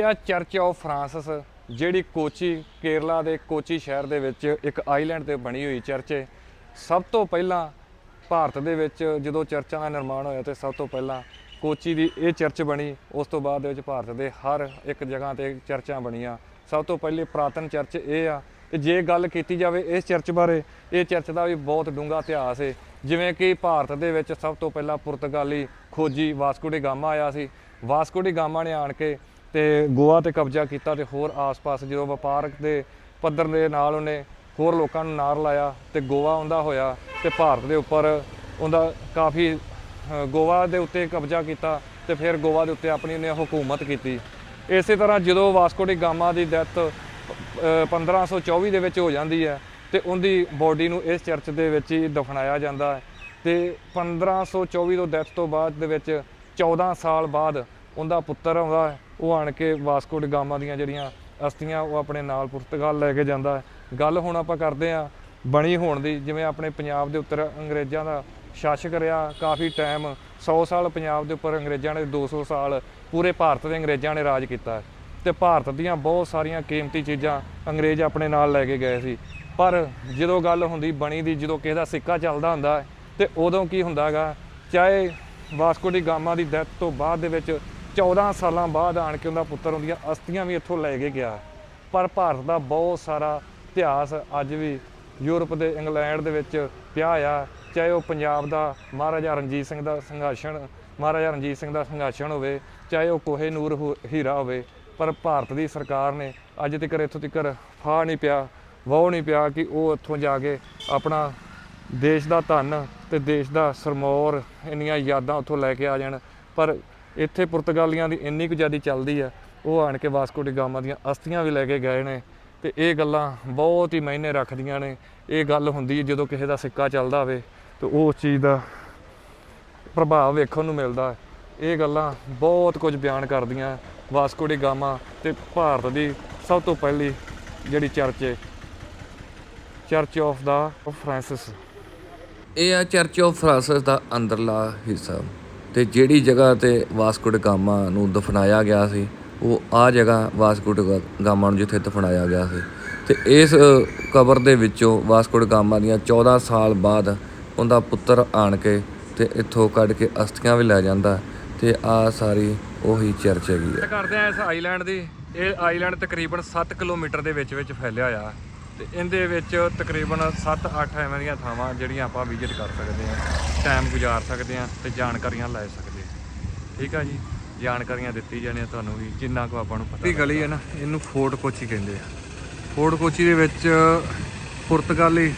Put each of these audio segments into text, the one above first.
ਇਹ ਆ church of Francis, ਜਿਹੜੀ ਕੋਚੀ, ਕੇਰਲਾ ਦੇ ਕੋਚੀ ਸ਼ਹਿਰ ਦੇ ਵਿੱਚ ਇੱਕ ਆਈਲੈਂਡ ਤੇ ਬਣੀ ਹੋਈ ਚਰਚ ਹੈ। ਸਭ ਤੋਂ ਪਹਿਲਾਂ ਭਾਰਤ ਦੇ ਵਿੱਚ ਜਦੋਂ ਚਰਚਾਂ ਦਾ ਨਿਰਮਾਣ ਹੋਇਆ ਤੇ ਸਭ ਤੋਂ ਪਹਿਲਾਂ ਕੋਚੀ ਦੀ ਇਹ ਚਰਚ ਬਣੀ, ਉਸ ਤੋਂ ਬਾਅਦ ਦੇ ਵਿੱਚ ਭਾਰਤ ਦੇ ਹਰ ਇੱਕ ਜਗ੍ਹਾ ਤੇ ਚਰਚਾਂ ਬਣੀਆਂ। ਸਭ ਤੋਂ ਪਹਿਲੀ ਪ੍ਰਾਤਨ ਚਰਚ ਇਹ ਆ। ਤੇ ਜੇ ਗੱਲ ਕੀਤੀ ਜਾਵੇ ਇਸ ਚਰਚ ਬਾਰੇ, ਇਹ ਚਰਚ ਦਾ ਵੀ ਬਹੁਤ ਡੂੰਘਾ ਇਤਿਹਾਸ ਹੈ ਜਿਵੇਂ ਕਿ ਭਾਰਤ ਦੇ ਵਿੱਚ ਸਭ ਤੋਂ ਪਹਿਲਾਂ ਪੁਰਤਗਾਲੀ ਖੋਜੀ ਵਾਸਕੋ ਡੀ ਗਾਮਾ ਆਇਆ ਸੀ। ਵਾਸਕੋ ਡੀ ਗਾਮਾ ਨੇ ਆਣ ਕੇ ਤੇ ਗੋਆ ਤੇ ਕਬਜ਼ਾ ਕੀਤਾ ਤੇ ਹੋਰ ਆਸ-ਪਾਸ ਜਦੋਂ ਵਪਾਰਕ ਦੇ ਪੱਧਰ ਦੇ ਨਾਲ ਉਹਨੇ ਹੋਰ ਲੋਕਾਂ ਨੂੰ ਨਾਰ ਲਾਇਆ ਤੇ ਗੋਆ ਉਹਦਾ ਹੋਇਆ ਤੇ ਭਾਰਤ ਦੇ ਉੱਪਰ ਉਹਦਾ ਕਾਫੀ ਗੋਆ ਦੇ ਉੱਤੇ ਕਬਜ਼ਾ ਕੀਤਾ ਤੇ ਫਿਰ ਗੋਆ ਦੇ ਉੱਤੇ ਆਪਣੀ ਉਹਨੇ ਹਕੂਮਤ ਕੀਤੀ। ਇਸੇ ਤਰ੍ਹਾਂ ਜਦੋਂ ਵਾਸਕੋ ਡੀ ਗਾਮਾ ਦੀ ਡੈਥ 1524 ਦੇ ਵਿੱਚ ਹੋ ਜਾਂਦੀ ਹੈ ਤੇ ਉਹਦੀ ਬੋਡੀ ਨੂੰ ਇਸ ਚਰਚ ਦੇ ਵਿੱਚ ਹੀ ਦਫਨਾਇਆ ਜਾਂਦਾ ਹੈ ਤੇ 1524 ਤੋਂ ਡੈਥ ਤੋਂ ਬਾਅਦ ਦੇ ਵਿੱਚ 14 ਸਾਲ ਬਾਅਦ ਉਹਦਾ ਪੁੱਤਰ ਆਉਂਦਾ ਹੈ। ਉਹ ਆਣ ਕੇ ਵਾਸਕੋ ਡੀ ਗਾਮਾ ਦੀਆਂ ਜਿਹੜੀਆਂ ਅਸਥੀਆਂ ਉਹ ਆਪਣੇ ਨਾਲ ਪੁਰਤਗਾਲ ਲੈ ਕੇ ਜਾਂਦਾ ਗੱਲ ਹੁਣ ਆਪਾਂ ਕਰਦੇ ਆ ਬਣੀ ਹੋਣ ਦੀ ਜਿਵੇਂ ਆਪਣੇ ਪੰਜਾਬ ਦੇ ਉੱਤਰ ਅੰਗਰੇਜ਼ਾਂ ਦਾ ਸ਼ਾਸਕ ਰਿਹਾ ਕਾਫੀ ਟਾਈਮ 100 ਸਾਲ ਪੰਜਾਬ ਦੇ ਉੱਪਰ ਅੰਗਰੇਜ਼ਾਂ ਨੇ 200 ਸਾਲ ਪੂਰੇ ਭਾਰਤ ਦੇ ਅੰਗਰੇਜ਼ਾਂ ਨੇ ਰਾਜ ਕੀਤਾ ਹੈ। ਤੇ ਭਾਰਤ ਦੀਆਂ ਬਹੁਤ ਸਾਰੀਆਂ ਕੀਮਤੀ ਚੀਜ਼ਾਂ ਅੰਗਰੇਜ਼ ਆਪਣੇ ਨਾਲ ਲੈ ਕੇ ਗਏ ਸੀ। ਪਰ ਜਦੋਂ ਗੱਲ ਹੁੰਦੀ ਬਣੀ ਦੀ ਜਦੋਂ ਕਿਸੇ ਦਾ ਸਿੱਕਾ ਚੱਲਦਾ ਹੁੰਦਾ ਹੈ, ਤੇ ਉਦੋਂ ਕੀ ਹੁੰਦਾਗਾ ਚਾਹੇ ਵਾਸਕੋ ਡੀ ਗਾਮਾ ਦੀ ਡੈਥ ਤੋਂ ਬਾਅਦ ਦੇ ਵਿੱਚ 14 ਸਾਲਾਂ ਬਾਅਦ ਆਣ ਕੇ ਉਹਦਾ ਪੁੱਤਰ ਉਹਦੀਆਂ ਅਸਥੀਆਂ ਵੀ ਇੱਥੋਂ ਲੈ ਕੇ ਗਿਆ। ਪਰ ਭਾਰਤ ਦਾ ਬਹੁਤ ਸਾਰਾ ਇਤਿਹਾਸ ਅੱਜ ਵੀ ਯੂਰਪ ਦੇ ਇੰਗਲੈਂਡ ਦੇ ਵਿੱਚ ਪਿਆ ਆ। ਚਾਹੇ ਉਹ ਪੰਜਾਬ ਦਾ ਮਹਾਰਾਜਾ ਰਣਜੀਤ ਸਿੰਘ ਦਾ ਸੰਘਰਸ਼ਣ, ਮਹਾਰਾਜਾ ਰਣਜੀਤ ਸਿੰਘ ਦਾ ਸੰਘਰਸ਼ਣ ਹੋਵੇ, ਚਾਹੇ ਉਹ ਕੋਹੇ ਨੂਰ ਹੋ- ਹੀਰਾ ਹੋਵੇ, ਪਰ ਭਾਰਤ ਦੀ ਸਰਕਾਰ ਨੇ ਅੱਜ ਤੱਕ ਇੱਥੋਂ ਤੱਕ ਫਾਹ ਨਹੀਂ ਪਿਆ, ਵਾਹ ਨਹੀਂ ਪਿਆ ਕਿ ਉਹ ਇੱਥੋਂ ਜਾ ਕੇ ਆਪਣਾ ਦੇਸ਼ ਦਾ ਧਨ ਤੇ ਦੇਸ਼ ਦਾ ਸਰਮੌਰ ਇੰਨੀਆਂ ਯਾਦਾਂ ਉੱਥੋਂ ਲੈ ਕੇ ਆ ਜਾਣ। ਪਰ ਇੱਥੇ ਪੁਰਤਗਾਲੀਆਂ ਦੀ ਇੰਨੀ ਕੁ ਜ਼ਿਆਦਾ ਚੱਲਦੀ ਆ, ਉਹ ਆਣ ਕੇ ਵਾਸਕੋ ਡੀ ਗਾਮਾ ਦੀਆਂ ਅਸਥੀਆਂ ਵੀ ਲੈ ਕੇ ਗਏ ਨੇ ਤੇ ਇਹ ਗੱਲਾਂ ਬਹੁਤ ਹੀ ਮਾਇਨੇ ਰੱਖਦੀਆਂ ਨੇ। ਇਹ ਗੱਲ ਹੁੰਦੀ ਹੈ ਜਦੋਂ ਕਿਸੇ ਦਾ ਸਿੱਕਾ ਚੱਲਦਾ ਹੋਵੇ ਤੇ ਉਸ ਚੀਜ਼ ਦਾ ਪ੍ਰਭਾਵ ਵੇਖਣ ਨੂੰ ਮਿਲਦਾ। ਹੈ। ਇਹ ਗੱਲਾਂ ਬਹੁਤ ਕੁਝ ਬਿਆਨ ਕਰਦੀਆਂ ਵਾਸਕੋ ਡੀ ਗਾਮਾ ਤੇ ਭਾਰਤ ਦੀ ਸਭ ਤੋਂ ਪਹਿਲੀ ਜਿਹੜੀ ਚਰਚ ਹੈ ਚਰਚ ਆਫ ਦਾ ਫ੍ਰਾਂਸਿਸ। ਇਹ ਆ ਚਰਚ ਆਫ ਫਰਾਂਸਿਸ ਦਾ ਅੰਦਰਲਾ ਹਿੱਸਾ। ਤੇ ਜਿਹੜੀ ਜਗ੍ਹਾ ਤੇ ਵਾਸਕੋ ਡ ਗਾਮਾ ਨੂੰ ਦਫਨਾਇਆ ਗਿਆ ਸੀ, ਉਹ ਆ ਜਗ੍ਹਾ ਵਾਸਕੋ ਡ ਗਾਮਾ ਨੂੰ ਜਿੱਥੇ ਦਫਨਾਇਆ ਗਿਆ ਸੀ। ਤੇ ਇਸ ਕਬਰ ਦੇ ਵਿੱਚੋਂ ਵਾਸਕੋ ਡ ਗਾਮਾ ਦੀਆਂ 14 ਸਾਲ ਬਾਅਦ ਉਹਦਾ ਪੁੱਤਰ ਆਣ ਕੇ ਤੇ ਇੱਥੋਂ ਕੱਢ ਕੇ ਅਸਥੀਆਂ ਵੀ ਲੈ ਜਾਂਦਾ ਤੇ ਆ ਸਾਰੀ ਉਹੀ ਚਰਚ ਹੈਗੀ ਆ। ਕਰਦੇ ਆ ਇਸ ਆਈਲੈਂਡ ਦੀ, ਇਹ ਆਈਲੈਂਡ ਤਕਰੀਬਨ 7 ਕਿਲੋਮੀਟਰ ਦੇ ਵਿੱਚ ਵਿੱਚ ਫੈਲਿਆ ਹੋਇਆ ਤੇ ਇਹਦੇ ਵਿੱਚ ਤਕਰੀਬਨ 7-8 ਐਵੇਂ ਦੀਆਂ ਥਾਵਾਂ ਜਿਹੜੀਆਂ ਆਪਾਂ ਵਿਜ਼ਿਟ ਕਰ ਸਕਦੇ ਹਾਂ ਟਾਈਮ ਗੁਜ਼ਾਰ ਸਕਦੇ ਹਾਂ ਤੇ ਜਾਣਕਾਰੀਆਂ ਲੈ ਸਕਦੇ ਹਾਂ। ਠੀਕ ਆ ਜੀ? ਜਾਣਕਾਰੀਆਂ ਦਿੱਤੀ ਜਾਣੀਆਂ ਤੁਹਾਨੂੰ ਵੀ ਜਿੰਨਾ ਕੁ ਆਪਾਂ ਨੂੰ ਪਤਾ ਇਹ ਗਲੀ ਹੈ ਨਾ ਇਹਨੂੰ ਫੋਰਟ ਕੋਚੀ ਕਹਿੰਦੇ ਆ। ਫੋਰਟ ਕੋਚੀ ਦੇ ਵਿੱਚ ਪੁਰਤਗਾਲੀ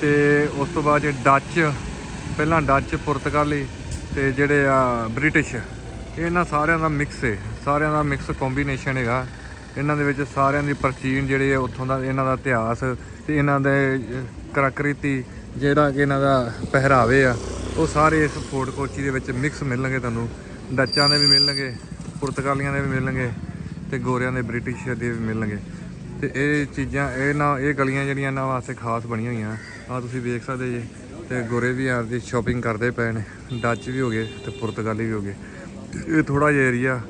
ਤੇ ਉਸ ਤੋਂ ਬਾਅਦ ਜੇ ਡੱਚ ਪਹਿਲਾਂ ਡੱਚ ਪੁਰਤਗਾਲੀ ਤੇ ਜਿਹੜੇ ਆ ਬ੍ਰਿਟਿਸ਼ ਇਹਨਾਂ ਸਾਰਿਆਂ ਦਾ ਮਿਕਸ ਹੈ ਸਾਰਿਆਂ ਦਾ ਮਿਕਸ ਕੰਬੀਨੇਸ਼ਨ ਹੈਗਾ। ਇਹਨਾਂ ਦੇ ਵਿੱਚ ਸਾਰਿਆਂ ਦੀ ਪ੍ਰਾਚੀਨ ਜਿਹੜੇ ਆ ਉੱਥੋਂ ਦਾ ਇਹਨਾਂ ਦਾ ਇਤਿਹਾਸ ਤੇ ਇਹਨਾਂ ਦੇ ਅਹ, ਕਲਾਕ੍ਰਿਤੀ ਜਿਹੜਾ ਕਿ ਇਹਨਾਂ ਦਾ ਪਹਿਰਾਵੇ ਆ ਉਹ ਸਾਰੇ ਇਸ ਫੋਰਟ ਕੋਚੀ ਦੇ ਵਿੱਚ ਮਿਕਸ ਮਿਲਣਗੇ ਤੁਹਾਨੂੰ। ਡੱਚਾਂ ਦੇ ਵੀ ਮਿਲਣਗੇ ਪੁਰਤਗਾਲੀਆਂ ਦੇ ਵੀ ਮਿਲਣਗੇ ਤੇ ਗੋਰਿਆਂ ਦੇ ਬ੍ਰਿਟਿਸ਼ ਦੇ ਵੀ ਮਿਲਣਗੇ। ਤੇ ਇਹ ਚੀਜ਼ਾਂ ਇਹ ਨਾ ਇਹ ਗਲੀਆਂ ਜਿਹੜੀਆਂ ਇਹਨਾਂ ਵਾਸਤੇ ਖਾਸ ਬਣੀਆਂ ਹੋਈਆਂ। ਆ ਤੁਸੀਂ ਵੇਖ ਸਕਦੇ ਜੇ ਤੇ ਗੋਰੇ ਵੀ ਆਪਦੀ ਸ਼ਾਪਿੰਗ ਕਰਦੇ ਪਏ ਨੇ। ਡੱਚ ਵੀ ਹੋ ਗਏ ਤੇ ਪੁਰਤਗਾਲੀ ਵੀ ਹੋ ਗਏ। ਇਹ ਥੋੜਾ ਜਿਹਾ ਏਰੀਆ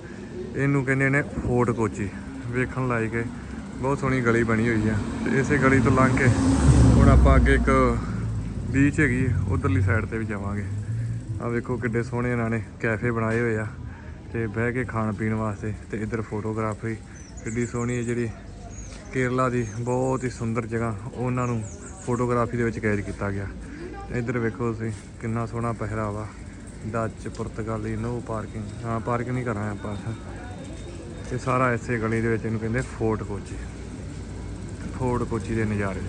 ਇਹਨੂੰ ਕਹਿੰਦੇ ਨੇ ਫੋਰਟ ਕੋਚੀ। ਵੇਖਣ ਲਾਇਕ ਹੈ। ਬਹੁਤ ਸੋਹਣੀ ਗਲੀ ਬਣੀ ਹੋਈ ਆ। ਤੇ ਇਸੇ ਗਲੀ ਤੋਂ ਲੰਘ ਕੇ ਹੁਣ ਆਪਾਂ ਅੱਗੇ ਇੱਕ ਬੀਚ ਹੈਗੀ ਉਧਰਲੀ ਸਾਈਡ ਤੇ ਵੀ ਜਾਵਾਂਗੇ। ਆ ਵੇਖੋ ਕਿੱਡੇ ਸੋਹਣੇ ਇਹਨਾਂ ਨੇ ਕੈਫੇ ਬਣਾਏ ਹੋਏ ਆ ਤੇ ਬਹਿ ਕੇ ਖਾਣ ਪੀਣ ਵਾਸਤੇ ਤੇ ਇੱਧਰ ਫੋਟੋਗ੍ਰਾਫੀ ਕਿੱਡੀ ਸੋਹਣੀ ਹੈ ਜਿਹੜੀ ਕੇਰਲਾ ਦੀ ਬਹੁਤ ਹੀ ਸੁੰਦਰ ਜਗ੍ਹਾ, ਉਹਨਾਂ ਨੂੰ ਫੋਟੋਗ੍ਰਾਫੀ ਦੇ ਵਿੱਚ ਕੈਦ ਕੀਤਾ ਗਿਆ। ਇੱਧਰ ਵੇਖੋ ਤੁਸੀਂ ਕਿੰਨਾ ਸੋਹਣਾ ਪਹਿਰਾਵਾ। ਡੱਚ ਪੁਰਤਗਾਲੀ ਨੋ ਪਾਰਕਿੰਗ ਹਾਂ ਪਾਰਕ ਨਹੀਂ ਕਰਨਾ ਆਪਾਂ। ਇਹ ਸਾਰਾ ਇਸੇ ਗਲੀ ਦੇ ਵਿੱਚ ਇਹਨੂੰ ਕਹਿੰਦੇ ਫੋਰਟ ਕੋਚੀ। ਫੋਰਟ ਕੋਚੀ ਦੇ ਨਜ਼ਾਰੇ।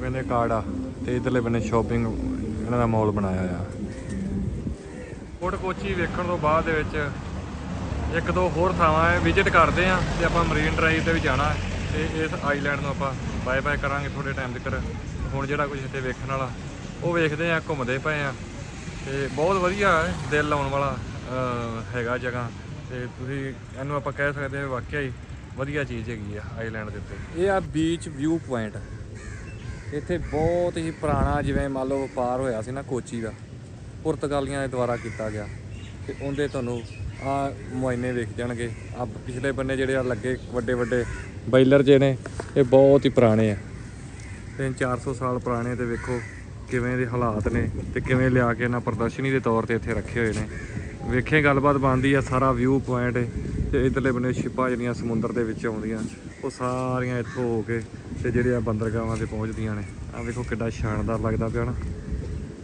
ਕਹਿੰਦੇ ਕਾੜਾ ਤੇ ਇਧਰਲੇ ਬੰਨੇ ਸ਼ਾਪਿੰਗ, ਇਹਨਾਂ ਦਾ ਮਾਲ ਬਣਾਇਆ ਆ। ਫੋਰਟ ਕੋਚੀ ਵੇਖਣ ਤੋਂ ਬਾਅਦ ਦੇ ਵਿੱਚ ਇੱਕ ਦੋ ਹੋਰ ਥਾਵਾਂ ਹੈ ਵਿਜ਼ਿਟ ਕਰਦੇ ਆ ਤੇ ਆਪਾਂ ਮਰੀਨ ਡਰਾਈਵ ਤੇ ਵੀ ਜਾਣਾ ਹੈ ਤੇ ਇਸ ਆਈਲੈਂਡ ਨੂੰ ਆਪਾਂ ਬਾਏ ਬਾਏ ਕਰਾਂਗੇ ਥੋੜੇ ਟਾਈਮ ਤੱਕ। ਹੁਣ ਜਿਹੜਾ ਕੁਝ ਇੱਥੇ ਵੇਖਣ ਵਾਲਾ, ਉਹ ਵੇਖਦੇ ਆ, ਘੁੰਮਦੇ ਪਏ ਆ ਤੇ ਬਹੁਤ ਵਧੀਆ ਹੈ, ਦਿਲ ਲਾਉਣ ਵਾਲਾ ਹੈਗਾ ਜਗ੍ਹਾ ਤੇ ਤੁਸੀਂ ਇਹਨੂੰ ਆਪਾਂ ਕਹਿ ਸਕਦੇ ਹਾਂ ਵਾਕਿਆ ਹੀ ਵਧੀਆ ਚੀਜ਼ ਹੈਗੀ ਆ ਆਈਲੈਂਡ ਦੇ ਉੱਤੇ। ਇਹ ਆ ਬੀਚ ਵਿਊ ਪੁਆਇੰਟ ਇੱਥੇ ਬਹੁਤ ਹੀ ਪੁਰਾਣਾ ਜਿਵੇਂ ਮੰਨ ਲਓ ਵਪਾਰ ਹੋਇਆ ਸੀ ਨਾ ਕੋਚੀ ਦਾ, ਪੁਰਤਗਾਲੀਆਂ ਦੇ ਦੁਆਰਾ ਕੀਤਾ ਗਿਆ। ਤੇ ਉਹਦੇ ਤੁਹਾਨੂੰ ਆ ਮੁਆਇਨੇ ਵੇਖ ਜਾਣਗੇ। ਆ ਪਿਛਲੇ ਬੰਨੇ ਜਿਹੜੇ ਆ ਲੱਗੇ ਵੱਡੇ ਵੱਡੇ ਬਾਈਲਰ ਜੇ ਨੇ, ਇਹ ਬਹੁਤ ਹੀ ਪੁਰਾਣੇ ਆ। 3-400 ਸਾਲ ਪੁਰਾਣੇ ਤੇ ਵੇਖੋ ਕਿਵੇਂ ਦੇ ਹਾਲਾਤ ਨੇ ਤੇ ਕਿਵੇਂ ਲਿਆ ਕੇ ਇਹਨਾਂ ਪ੍ਰਦਰਸ਼ਨੀ ਦੇ ਤੌਰ ਤੇ ਇੱਥੇ ਰੱਖੇ ਹੋਏ ਨੇ। ਵੇਖੇ, ਗੱਲਬਾਤ ਬਣਦੀ ਆ, ਸਾਰਾ ਵਿਊ ਪੁਆਇੰਟ ਤੇ ਇਧਰਲੇ ਬੰਨੇ ਸ਼ਿਪਾਂ ਜਿਹੜੀਆਂ ਸਮੁੰਦਰ ਦੇ ਵਿੱਚ ਆਉਂਦੀਆਂ, ਉਹ ਸਾਰੀਆਂ ਇੱਥੋਂ ਹੋ ਕੇ ਤੇ ਜਿਹੜੇ ਆ ਬੰਦਰਗਾਹਾਂ ਤੇ ਪਹੁੰਚਦੀਆਂ ਨੇ। ਆ ਵੇਖੋ ਕਿੱਡਾ ਸ਼ਾਨਦਾਰ ਲੱਗਦਾ ਪਿਆ ਨਾ।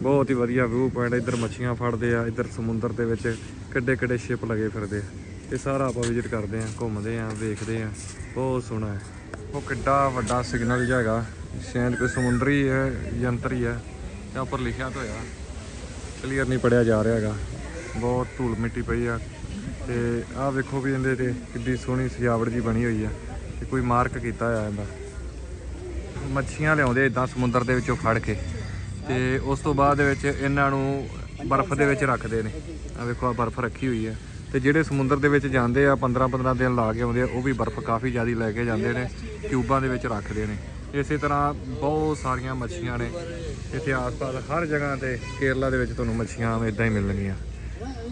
ਬਹੁਤ ਹੀ ਵਧੀਆ ਵਿਊ ਪੁਆਇੰਟ ਇੱਧਰ ਮੱਛੀਆਂ ਫੜਦੇ ਆ, ਇੱਧਰ ਸਮੁੰਦਰ ਦੇ ਵਿੱਚ ਕਿੱਡੇ ਕਿੱਡੇ ਸ਼ਿਪ ਲੱਗੇ ਫਿਰਦੇ ਆ। ਇਹ ਸਾਰਾ ਆਪਾਂ ਵਿਜ਼ਿਟ ਕਰਦੇ ਆ, ਘੁੰਮਦੇ ਆ, ਵੇਖਦੇ ਆ। ਬਹੁਤ ਸੋਹਣਾ ਹੈ। ਉਹ ਕਿੱਡਾ ਵੱਡਾ ਸਿਗਨਲ ਜਿਹਾ ਹੈਗਾ। ਸ਼ਾਇਦ ਕੋਈ ਸਮੁੰਦਰੀ ਹੈ, ਯੰਤਰ ਹੀ ਹੈ। ਤੇ ਉੱਪਰ ਲਿਖਿਆ ਤਾਂ ਹੋਇਆ। ਕਲੀਅਰ ਨਹੀਂ ਪੜਿਆ ਜਾ ਰਿਹਾ ਹੈਗਾ। ਬਹੁਤ ਧੂਲ ਮਿੱਟੀ ਪਈ ਆ ਤੇ ਆਹ ਵੇਖੋ ਵੀ ਇਹਦੇ ਤੇ ਕਿੱਡੀ ਸੋਹਣੀ ਸਜਾਵਟ ਜੀ ਬਣੀ ਹੋਈ ਆ ਤੇ ਕੋਈ ਮਾਰਕ ਕੀਤਾ ਹੋਇਆ ਇਹਦਾ। ਮੱਛੀਆਂ ਲਿਆਉਂਦੇ ਇਦਾਂ ਸਮੁੰਦਰ ਦੇ ਵਿੱਚੋਂ ਫੜ ਕੇ ਤੇ ਉਸ ਤੋਂ ਬਾਅਦ ਦੇ ਵਿੱਚ ਇਹਨਾਂ ਨੂੰ ਬਰਫ਼ ਦੇ ਵਿੱਚ ਰੱਖਦੇ ਨੇ। ਆ ਵੇਖੋ ਆ ਬਰਫ਼ ਰੱਖੀ ਹੋਈ ਹੈ ਤੇ ਜਿਹੜੇ ਸਮੁੰਦਰ ਦੇ ਵਿੱਚ ਜਾਂਦੇ ਆ 15 15 ਦਿਨ ਲਾ ਕੇ ਆਉਂਦੇ ਆ, ਉਹ ਵੀ ਬਰਫ਼ ਕਾਫੀ ਜ਼ਿਆਦਾ ਲੈ ਕੇ ਜਾਂਦੇ ਨੇ, ਟਿਊਬਾਂ ਦੇ ਵਿੱਚ ਰੱਖਦੇ ਨੇ। ਇਸੇ ਤਰ੍ਹਾਂ ਬਹੁਤ ਸਾਰੀਆਂ ਮੱਛੀਆਂ ਨੇ ਇੱਥੇ ਆਸ-ਪਾਸ ਹਰ ਜਗ੍ਹਾ ਤੇ ਕੇਰਲਾ ਦੇ ਵਿੱਚ ਤੁਹਾਨੂੰ ਮੱਛੀਆਂ ਇਦਾਂ ਹੀ ਮਿਲਣਗੀਆਂ।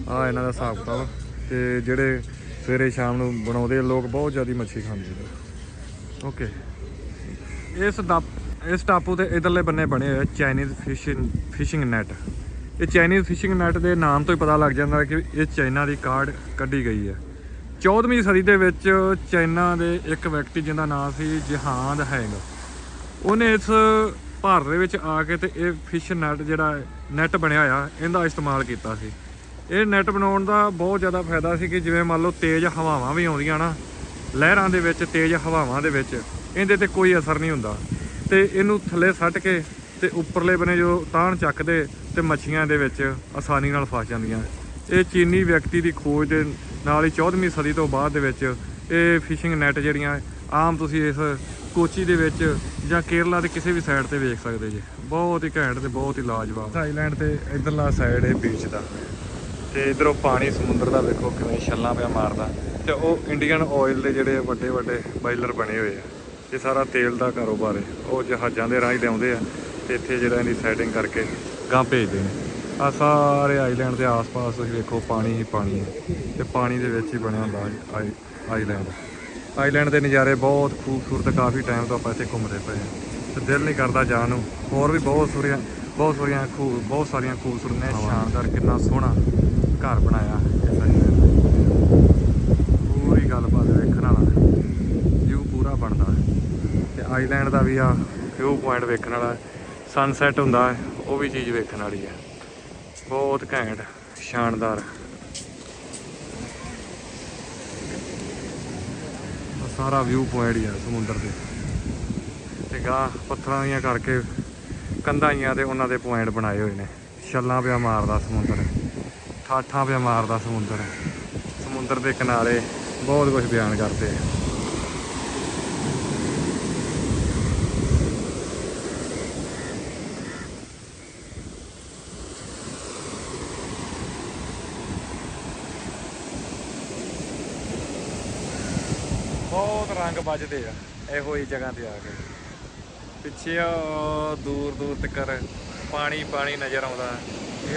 ਆ ਇਹਨਾਂ ਦਾ ਹਿਸਾਬ ਕਿਤਾਬ ਤੇ ਜਿਹੜੇ ਸਵੇਰੇ ਸ਼ਾਮ ਨੂੰ ਬਣਾਉਂਦੇ ਆ, ਲੋਕ ਬਹੁਤ ਜ਼ਿਆਦਾ ਮੱਛੀ ਖਾਂਦੇ ਨੇ ਓਕੇ ਇਸ ਦਾ ਇਸ ਟਾਪੂ ਤੇ ਇਧਰਲੇ ਬੰਨੇ ਬਣੇ ਹੋਏ ਚਾਈਨੀਜ਼ ਫਿਸ਼ਿੰਗ ਫਿਸ਼ਿੰਗ ਨੈਟ ਇਹ ਚਾਈਨੀਜ਼ ਫਿਸ਼ਿੰਗ ਨੈਟ ਦੇ ਨਾਮ ਤੋਂ ਹੀ ਪਤਾ ਲੱਗ ਜਾਂਦਾ ਕਿ ਇਹ ਚਾਈਨਾ ਦੀ ਕਾਰਡ ਕੱਢੀ ਗਈ ਹੈ 14ਵੀਂ ਸਦੀ ਦੇ ਵਿੱਚ ਚਾਈਨਾ ਦੇ ਇੱਕ ਵਿਅਕਤੀ ਜਿਹਦਾ ਨਾਮ ਸੀ ਜਹਾਨ ਹੈਂਗ। ਉਹਨੇ ਇਸ ਭਾਰਤ ਦੇ ਵਿੱਚ ਆ ਕੇ ਤੇ ਇਹ ਫਿਸ਼ ਨੈਟ ਜਿਹੜਾ ਨੈਟ ਬਣਿਆ ਹੋਇਆ, ਇਹਦਾ ਇਸਤੇਮਾਲ ਕੀਤਾ ਸੀ। ਇਹ ਨੈਟ ਬਣਾਉਣ ਦਾ ਬਹੁਤ ਜ਼ਿਆਦਾ ਫਾਇਦਾ ਸੀ ਕਿ ਜਿਵੇਂ ਮੰਨ ਲਓ ਤੇਜ਼ ਹਵਾਵਾਂ ਵੀ ਆਉਂਦੀਆਂ ਨਾ, ਲਹਿਰਾਂ ਦੇ ਵਿੱਚ, ਤੇਜ਼ ਹਵਾਵਾਂ ਦੇ ਵਿੱਚ, ਇਹਦੇ ਤੇ ਕੋਈ ਅਸਰ ਨਹੀਂ ਹੁੰਦਾ। ਤੇ ਇਹਨੂੰ ਥੱਲੇ ਸੱਟ ਕੇ ਤੇ ਉੱਪਰਲੇ ਬਨੇ ਜੋ ਤਾਣ ਚੱਕਦੇ ਤੇ ਮੱਛੀਆਂ ਦੇ ਵਿੱਚ ਆਸਾਨੀ ਨਾਲ ਫਸ ਜਾਂਦੀਆਂ। ਇਹ ਚੀਨੀ ਵਿਅਕਤੀ ਦੀ ਖੋਜ ਦੇ ਨਾਲ ਹੀ 14ਵੀਂ ਸਦੀ ਤੋਂ ਬਾਅਦ ਦੇ ਵਿੱਚ ਇਹ ਫਿਸ਼ਿੰਗ ਨੈਟ ਜਿਹੜੀਆਂ, ਆਮ ਤੁਸੀਂ ਇਸ ਕੋਚੀ ਦੇ ਵਿੱਚ ਜਾਂ ਕੇਰਲਾ ਦੇ ਕਿਸੇ ਵੀ ਸਾਈਡ ਤੇ ਵੇਖ ਸਕਦੇ ਜੀ। ਬਹੁਤ ਹੀ ਘੈਂਟ ਤੇ ਬਹੁਤ ਹੀ ਲਾਜਵਾਬ। ਥਾਈਲੈਂਡ ਤੇ ਇਧਰਲਾ ਸਾਈਡ ਇਹ ਬੀਚ ਦਾ। ਤੇ ਇਧਰੋਂ ਪਾਣੀ ਸਮੁੰਦਰ ਦਾ ਵੇਖੋ ਕਿਵੇਂ ਛੱਲਾਂ ਪਿਆ ਮਾਰਦਾ। ਤੇ ਉਹ ਇੰਡੀਅਨ ਆਇਲ ਦੇ ਜਿਹੜੇ ਵੱਡੇ ਵੱਡੇ ਬਾਇਲਰ ਬਣੇ ਹੋਏ ਆ। ਇਹ ਸਾਰਾ ਤੇਲ ਦਾ ਕਾਰੋਬਾਰ ਹੈ। ਉਹ ਜਹਾਜ਼ਾਂ ਦੇ ਰਾਹੀਂ ਲਿਆਉਂਦੇ ਆ ਤੇ ਇੱਥੇ ਜਿਹੜਾ ਇਹਦੀ ਸੈਟਿੰਗ ਕਰਕੇ ਗਾਂ ਭੇਜਦੇ ਨੇ। ਆ ਸਾਰੇ ਆਈਲੈਂਡ ਦੇ ਆਸ-ਪਾਸ ਤੁਸੀਂ ਵੇਖੋ ਪਾਣੀ ਹੀ ਪਾਣੀ ਹੈ। ਤੇ ਪਾਣੀ ਦੇ ਵਿੱਚ ਹੀ ਬਣਿਆ ਹੁੰਦਾ ਆਈ- ਆਈਲੈਂਡ ਆਈਲੈਂਡ ਦੇ ਨਜ਼ਾਰੇ ਬਹੁਤ ਖੂਬਸੂਰਤ, ਕਾਫੀ ਟਾਈਮ ਤੋਂ ਆਪਾਂ ਇੱਥੇ ਘੁੰਮਦੇ ਪਏ ਹਾਂ। ਤੇ ਦਿਲ ਨਹੀਂ ਕਰਦਾ ਜਾਣ ਨੂੰ। ਹੋਰ ਵੀ ਬਹੁਤ ਸੋਹਣੀਆਂ ਬਹੁਤ ਸੋਹਣੀਆਂ ਖੂਬ ਬਹੁਤ ਸਾਰੀਆਂ ਖੂਬਸੂਰਤ ਨੇ, ਸ਼ਾਨਦਾਰ, ਕਿੰਨਾ ਸੋਹਣਾ ਘਰ ਬਣਾਇਆ ਪੂਰੀ ਗੱਲਬਾਤ ਵੇਖਣ ਵਾਲਾ ਵਿਊ ਪੂਰਾ ਬਣਦਾ ਹੈ। ਤੇ ਆਈਲੈਂਡ ਦਾ ਵੀ ਆ ਵਿਊ ਪੁਆਇੰਟ ਵੇਖਣ ਵਾਲਾ ਸਨਸੈਟ ਹੁੰਦਾ ਉਹ ਵੀ ਚੀਜ਼ ਵੇਖਣ ਵਾਲੀ ਹੈ। ਬਹੁਤ ਘੈਂਟ, ਸ਼ਾਨਦਾਰ। ਸਾਰਾ ਵਿਊ ਪੁਆਇੰਟ ਹੀ ਆ ਸਮੁੰਦਰ ਦੇ। ਤੇ ਗਾਂ ਪੱਥਰਾਂ ਦੀਆਂ ਕਰਕੇ ਕੰਧਾਈਆਂ ਤੇ ਉਹਨਾਂ ਦੇ ਪੁਆਇੰਟ ਬਣਾਏ ਹੋਏ ਨੇ। ਛੱਲਾਂ ਪਿਆ ਮਾਰਦਾ ਸਮੁੰਦਰ, ਠਾਠਾਂ ਪਿਆ ਮਾਰਦਾ ਸਮੁੰਦਰ। ਸਮੁੰਦਰ ਦੇ ਕਿਨਾਰੇ ਬਹੁਤ ਕੁਝ ਬਿਆਨ ਕਰਦੇ ਆ। ਬਹੁਤ ਰੰਗ ਵੱਜਦੇ ਆ, ਇਹੋ ਹੀ ਜਗ੍ਹਾ ਤੇ ਆ ਕੇ। ਪਿੱਛੇ ਆ, ਦੂਰ ਦੂਰ ਤੱਕ ਪਾਣੀ ਪਾਣੀ ਨਜ਼ਰ ਆਉਂਦਾ।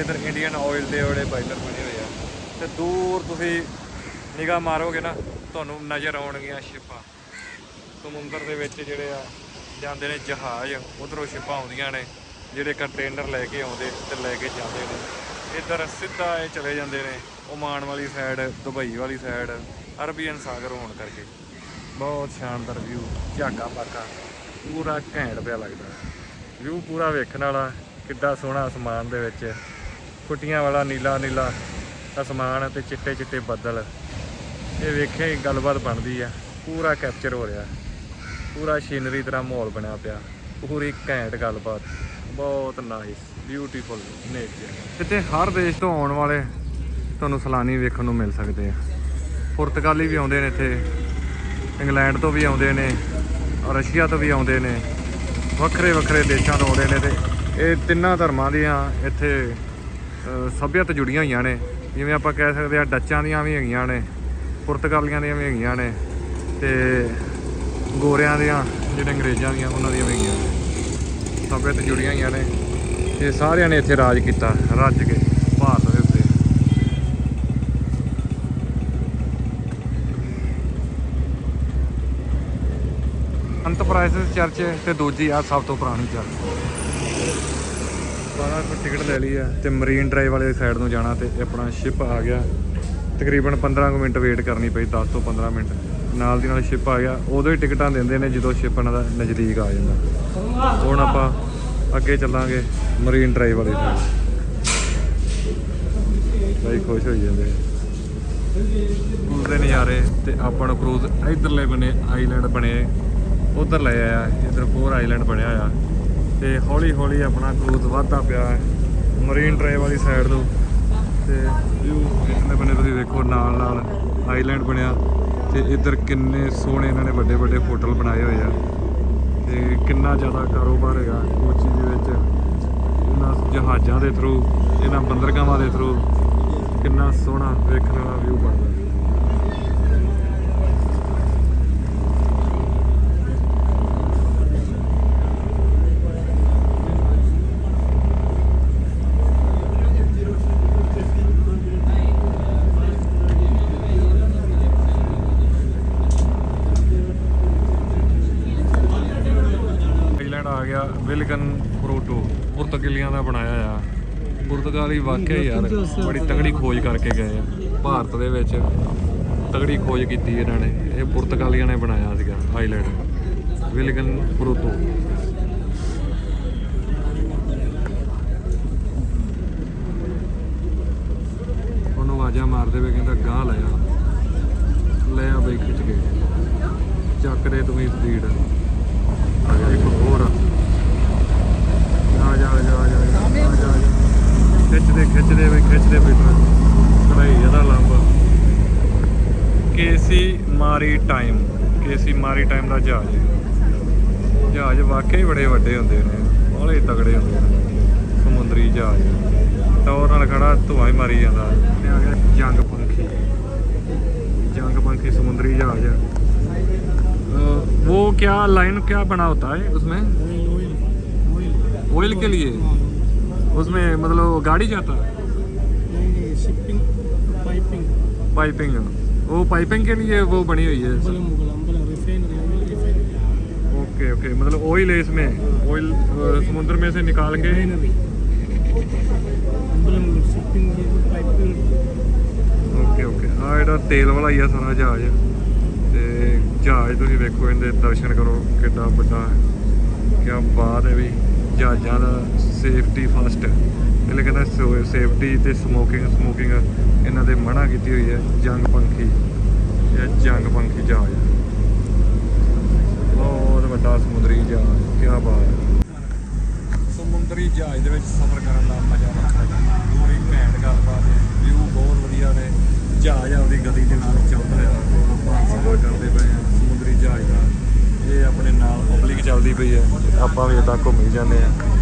ਇਧਰ ਇੰਡੀਅਨ ਆਇਲ ਦੇ ਉਹਦੇ ਬਾਈਲਰ ਬਣੇ ਹੋਏ ਆ। ਤੇ ਦੂਰ ਤੁਸੀਂ ਨਿਗਾਹ ਮਾਰੋਗੇ ਨਾ, ਤੁਹਾਨੂੰ ਨਜ਼ਰ ਆਉਣਗੀਆਂ ਸ਼ਿਪਾਂ। ਸਮੁੰਦਰ ਦੇ ਵਿੱਚ ਜਿਹੜੇ ਆ, ਜਾਂਦੇ ਨੇ ਜਹਾਜ਼, ਉਧਰੋਂ ਸ਼ਿਪਾਂ ਆਉਂਦੀਆਂ ਨੇ, ਜਿਹੜੇ ਕੰਟੇਨਰ ਲੈ ਕੇ ਆਉਂਦੇ ਤੇ ਲੈ ਕੇ ਜਾਂਦੇ ਨੇ। ਇੱਧਰ ਸਿੱਧਾ ਇਹ ਚਲੇ ਜਾਂਦੇ ਨੇ, ਓਮਾਨ ਵਾਲੀ ਸਾਈਡ ਦੁਬਈ ਵਾਲੀ ਸਾਈਡ ਅਰਬੀਅਨ ਸਾਗਰ ਹੋਣ ਕਰਕੇ। ਬਹੁਤ ਸ਼ਾਨਦਾਰ ਵਿਊ ਝਾਕਾ ਪਾਕਾ ਪੂਰਾ ਘੈਂਟ ਪਿਆ ਲੱਗਦਾ। ਵਿਊ ਪੂਰਾ ਵੇਖਣ ਵਾਲਾ, ਕਿੱਡਾ ਸੋਹਣਾ ਅਸਮਾਨ ਦੇ ਵਿੱਚ। ਕੁੱਟੀਆਂ ਵਾਲਾ, ਨੀਲਾ ਨੀਲਾ ਅਸਮਾਨ ਤੇ ਚਿੱਟੇ ਚਿੱਟੇ ਬੱਦਲ। ਇਹ ਵੇਖਿਆ ਹੀ ਗੱਲਬਾਤ ਬਣਦੀ ਆ। ਪੂਰਾ ਕੈਪਚਰ ਹੋ ਰਿਹਾ। ਪੂਰਾ ਸ਼ੀਨਰੀ ਤਰ੍ਹਾਂ ਮਾਹੌਲ ਬਣਿਆ ਪਿਆ। ਪੂਰੀ ਘੈਂਟ ਗੱਲਬਾਤ। ਬਹੁਤ ਨਾਈਸ ਬਿਊਟੀਫੁਲ ਨੇਚਰ ਇੱਥੇ ਹਰ ਦੇਸ਼ ਤੋਂ ਆਉਣ ਵਾਲੇ ਤੁਹਾਨੂੰ ਸੈਲਾਨੀ ਵੇਖਣ ਨੂੰ ਮਿਲ ਸਕਦੇ ਆ। ਪੁਰਤਗਾਲੀ ਵੀ ਆਉਂਦੇ ਨੇ ਇੱਥੇ। ਇੰਗਲੈਂਡ ਤੋਂ ਵੀ ਆਉਂਦੇ ਨੇ। ਰਸ਼ੀਆ ਤੋਂ ਵੀ ਆਉਂਦੇ ਨੇ। ਵੱਖਰੇ ਵੱਖਰੇ ਦੇਸ਼ਾਂ ਤੋਂ ਆਉਂਦੇ ਨੇ ਤੇ ਇਹ ਤਿੰਨਾਂ ਧਰਮਾਂ ਦੀਆਂ ਇੱਥੇ ਅ, ਜੁੜੀਆਂ ਹੋਈਆਂ ਨੇ। ਜਿਵੇਂ ਆਪਾਂ ਕਹਿ ਸਕਦੇ ਆ ਡੱਚਾਂ ਦੀਆਂ ਵੀ ਹੈਗੀਆਂ ਨੇ ਪੁਰਤਗਾਲੀਆਂ ਦੀਆਂ ਵੀ ਹੈਗੀਆਂ ਨੇ ਤੇ ਗੋਰਿਆਂ ਦੀਆਂ ਜਿਹੜੇ ਅੰਗਰੇਜ਼ਾਂ ਦੀਆਂ ਉਹਨਾਂ ਦੀਆਂ ਵੀ ਹੈਗੀਆਂ ਨੇ। ਸੱਭਿਅਤ ਜੁੜੀਆਂ ਹੋਈਆਂ ਨੇ। ਤੇ ਸਾਰਿਆਂ ਨੇ ਇੱਥੇ ਰਾਜ ਕੀਤਾ ਰੱਜ ਕੇ ਭਾਰਤ ਦੇ ਉੱਤੇ ਅੰਤਪ੍ਰਾਈਜ਼ ਚਰਚ ਤੇ ਦੂਜੀ ਆ ਸਭ ਤੋਂ ਪੁਰਾਣੀ ਚਰਚ ਬਾਹਰ ਤੋਂ ਟਿਕਟ ਲੈ ਲਈ ਆ ਤੇ ਮਰੀਨ ਡਰਾਈਵ ਵਾਲੇ ਸਾਈਡ ਨੂੰ ਜਾਣਾ ਤੇ ਆਪਣਾ ਸ਼ਿਪ ਆ ਗਿਆ। ਤਕਰੀਬਨ 15 ਕੁ ਮਿੰਟ ਵੇਟ ਕਰਨੀ ਪਈ 10 ਤੋਂ 15 ਮਿੰਟ। ਨਾਲ ਦੀ ਨਾਲ ਸ਼ਿਪ ਆ ਗਿਆ। ਉਦੋਂ ਹੀ ਟਿਕਟਾਂ ਦਿੰਦੇ ਨੇ ਜਦੋਂ ਸ਼ਿਪ ਇਹਨਾਂ ਦਾ ਨਜ਼ਦੀਕ ਆ ਜਾਂਦਾ। ਹੁਣ ਆਪਾਂ ਅੱਗੇ ਚੱਲਾਂਗੇ ਮਰੀਨ ਡਰਾਈਵ ਵਾਲੀ ਸਾਈਡ ਬਾਈ ਖੁਸ਼ ਹੋਈ ਜਾਂਦੇ। ਕਰੂਜ਼ ਦੇ ਨਜ਼ਾਰੇ ਤੇ ਆਪਾਂ ਨੂੰ ਕਰੂਜ਼ ਇਧਰਲੇ ਬਨੇ ਆਈਲੈਂਡ ਬਣੇ। ਉਧਰ ਲੈ ਆਇਆ ਇਧਰ ਹੋਰ ਆਈਲੈਂਡ ਬਣਿਆ ਹੋਇਆ। ਤੇ ਹੌਲੀ ਹੌਲੀ ਆਪਣਾ ਕਰੂਜ਼ ਵਧਦਾ ਪਿਆ ਹੈ ਮਰੀਨ ਡਰਾਈਵ ਵਾਲੀ ਸਾਈਡ ਤੋਂ। ਤੇ ਵਿਊ ਇਸਨੇ ਬਨੇ ਤੁਸੀਂ ਵੇਖੋ ਨਾਲ ਨਾਲ ਆਈਲੈਂਡ ਬਣਿਆ। ਤੇ ਇੱਧਰ ਕਿੰਨੇ ਸੋਹਣੇ ਇਹਨਾਂ ਨੇ ਵੱਡੇ ਵੱਡੇ ਹੋਟਲ ਬਣਾਏ ਹੋਏ ਆ। ਤੇ ਕਿੰਨਾ ਜ਼ਿਆਦਾ ਕਾਰੋਬਾਰ ਹੈਗਾ ਕੋਚੀ ਦੇ ਵਿੱਚ। ਇਹਨਾਂ ਜਹਾਜ਼ਾਂ ਦੇ ਥਰੂ ਇਹਨਾਂ ਬੰਦਰਗਾਹਾਂ ਦੇ ਥਰੂ ਕਿੰਨਾ ਸੋਹਣਾ ਵੇਖਣ ਵਾਲਾ ਵਿਊ ਬਣਦਾ ਆਈਲੈਂਡ ਆ ਗਿਆ ਵਿਲਗਨ ਪ੍ਰੋਟੋ ਪੁਰਤਗਾਲੀਆਂ ਦਾ ਬਣਾਇਆ ਆ ਪੁਰਤਗਾਲੀ ਯਾਰ ਬੜੀ ਤਗੜੀ ਖੋਜ ਕਰਕੇ ਗਏ ਆ। ਭਾਰਤ ਦੇ ਵਿੱਚ ਤਗੜੀ ਖੋਜ ਕੀਤੀ ਇਹਨਾਂ ਨੇ। ਇਹ ਪੁਰਤਗਾਲੀਆਂ ਨੇ ਬਣਾਇਆ ਸੀਗਾ ਆਈਲੈਂਡ ਵਿਲਗਨ ਪ੍ਰੋਟੋ ਉਹਨੂੰ ਆਵਾਜ਼ਾਂ ਮਾਰਦੇ ਵੇ ਕਹਿੰਦਾ ਗਾਂ ਲੈ ਆ। ਲੈ ਆ ਬਈ ਖਿੱਚ ਕੇ। ਚੱਕ ਦੇ ਤੂੰ ਹੀ ਸਪੀਡ ਆ ਗਿਆ ਇੱਕ ਹੋਰ। ਆ ਜਾ ਜਾ ਜਾ ਜਾ, ਜਾ। ਖਿੱਚਦੇ ਖਿੱਚਦੇ ਬਈ ਖਿੱਚਦੇ ਬਈ ਕੜਾਈ ਇਹਦਾ ਲੰਬਾ KC maritime KC maritime ਦਾ ਜਹਾਜ਼ ਹੈ। ਜਹਾਜ਼ ਵਾਕਈ ਬੜੇ ਵੱਡੇ ਹੁੰਦੇ ਨੇ ਬੜੇ ਤਗੜੇ ਹੁੰਦੇ ਨੇ ਸਮੁੰਦਰੀ ਜਹਾਜ਼ ਟੌਰ ਨਾਲ ਖੜਾ ਧੂਆਂ ਹੀ ਮਾਰੀ ਜਾਂਦਾ ਇਹ ਆ ਗਿਆ ਜੰਗ ਪੰਖੀ जंग पंखी समुद्री जहाज है अ, वो क्या लाइन क्या बना होता है उसमें ऑयल के लिए उसमें मतलब गाड़ी जाता है शिपिंग पाइपिंग पाइपिंग वो पाइपिंग के लिए वो बनी हुई है बलम बलम बलम रिफाइनरी रिफाइनरी ओके ओके मतलब ऑयल है इसमें ऑयल अ, समुद्र में से निकाल के बलम शिपिंग ये पाइपिंग ਓਕੇ ਓਕੇ ਆ ਜਿਹੜਾ ਤੇਲ ਵਾਲਾ ਹੀ ਆ ਸਾਰਾ ਜਹਾਜ਼ ਤੇ ਜਹਾਜ਼ ਤੁਸੀਂ ਵੇਖੋ ਇਹਦੇ ਦਰਸ਼ਨ ਕਰੋ ਕਿੱਡਾ ਵੱਡਾ ਹੈ ਕੀ ਬਾਤ ਹੈ ਵੀ ਜਹਾਜ਼ਾਂ ਦਾ ਸੇਫਟੀ ਫਸਟ ਇਹ ਕਹਿੰਦਾ ਸੇਫਟੀ ਤੇ ਸਮੋਕਿੰਗ ਸਮੋਕਿੰਗ ਇਹਨਾਂ ਦੇ ਮਨਾ ਕੀਤੀ ਹੋਈ ਹੈ, ਜੰਗ ਪੰਖੀ। ਇਹ ਜੰਗ ਪੰਖੀ ਜਹਾਜ਼ ਬਹੁਤ ਵੱਡਾ ਸਮੁੰਦਰੀ ਜਹਾਜ਼ ਕੀ ਬਾਤ। ਹੈ ਸਮੁੰਦਰੀ ਜਹਾਜ਼ ਦੇ ਵਿੱਚ ਸਫ਼ਰ ਕਰਨ ਦਾ ਮਜ਼ਾ ਵੱਖਰਾ ਹੈ। ਪੂਰੀ ਘੈਂਟ ਗੱਲਬਾਤ ਹੈ। ਵਿਊ ਬਹੁਤ ਵਧੀਆ ਨੇ। ਜਹਾਜ਼ ਆਪਦੀ ਗਤੀ ਦੇ ਨਾਲ ਚੱਲਦਾ ਰਿਹਾ ਆਪਾਂ ਸਫ਼ਰ ਕਰਦੇ ਪਏ ਹਾਂ ਸਮੁੰਦਰੀ ਜਹਾਜ਼ ਦਾ ਇਹ ਆਪਣੇ ਨਾਲ ਪਬਲਿਕ ਚੱਲਦੀ ਪਈ ਹੈ ਤੇ ਆਪਾਂ ਵੀ ਇਦਾਂ ਘੁੰਮੀ ਜਾਂਦੇ ਆ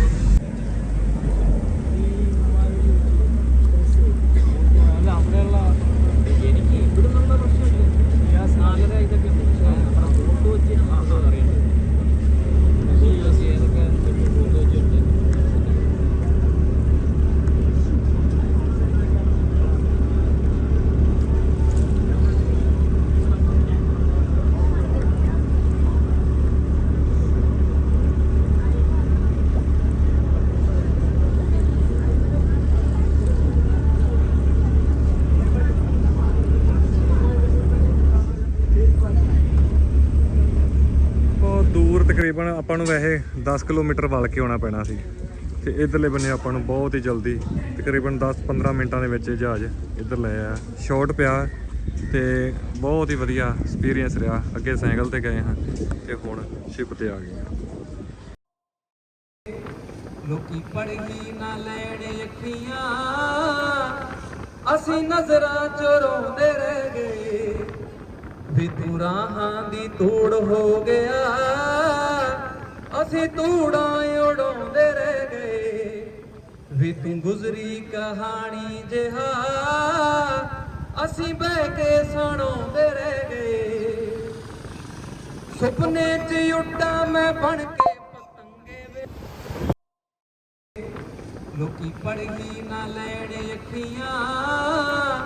ਤਕਰੀਬਨ ਆਪਾਂ ਨੂੰ ਵੈਸੇ 10 ਕਿਲੋਮੀਟਰ ਵਲ ਕੇ ਆਉਣਾ ਪੈਣਾ ਸੀ। ਤੇ ਇਧਰਲੇ ਬੰਨੇ ਆਪਾਂ ਨੂੰ ਬਹੁਤ ਹੀ ਜਲਦੀ, ਤਕਰੀਬਨ 10-15 ਮਿੰਟਾਂ ਦੇ ਵਿੱਚ ਜਹਾਜ਼ ਇੱਧਰ ਲੈ ਆ ਸ਼ਾਰਟ ਪਿਆ ਤੇ ਬਹੁਤ ਹੀ ਵਧੀਆ ਐਕਸਪੀਰੀਅੰਸ ਰਿਹਾ। ਅੱਗੇ ਸਾਈਕਲ ਤੇ ਗਏ ਹਾਂ ਤੇ ਹੁਣ ਸ਼ਿਪ ਤੇ ਆ ਗਏ ਹਾਂ। ਲੋਕੀ ਪੜਗੀ ਨਾ ਲੈਣ ਅੱਖੀਆਂ ਅਸੀਂ ਨਜ਼ਰਾਂ ਚੋਂ ਰੋਂਦੇ ਰਹਿ ਗਏ। ਵੀ ਤੂੰ ਰਾਹਾਂ ਦੀ ਧੂੜ ਹੋ ਗਿਆ। ਅਸੀਂ ਧੂੜਾਂ ਉਡਾਉਂਦੇ ਰਹਿ ਗਏ। ਵੀ ਤੂੰ ਗੁਜ਼ਰੀ ਕਹਾਣੀ ਜਿਹਾ। ਅਸੀਂ ਬਹਿ ਕੇ ਸੁਣਾਉਂਦੇ ਰਹਿ ਗਏ। ਸੁਪਨੇ 'ਚ ਉੱਡਾਂ ਮੈਂ ਬਣ ਕੇ ਪਤੰਗੇ ਵੇ। ਲੋਕੀ ਪੜਗੀ ਨਾ ਲੈਣ ਅੱਖੀਆਂ।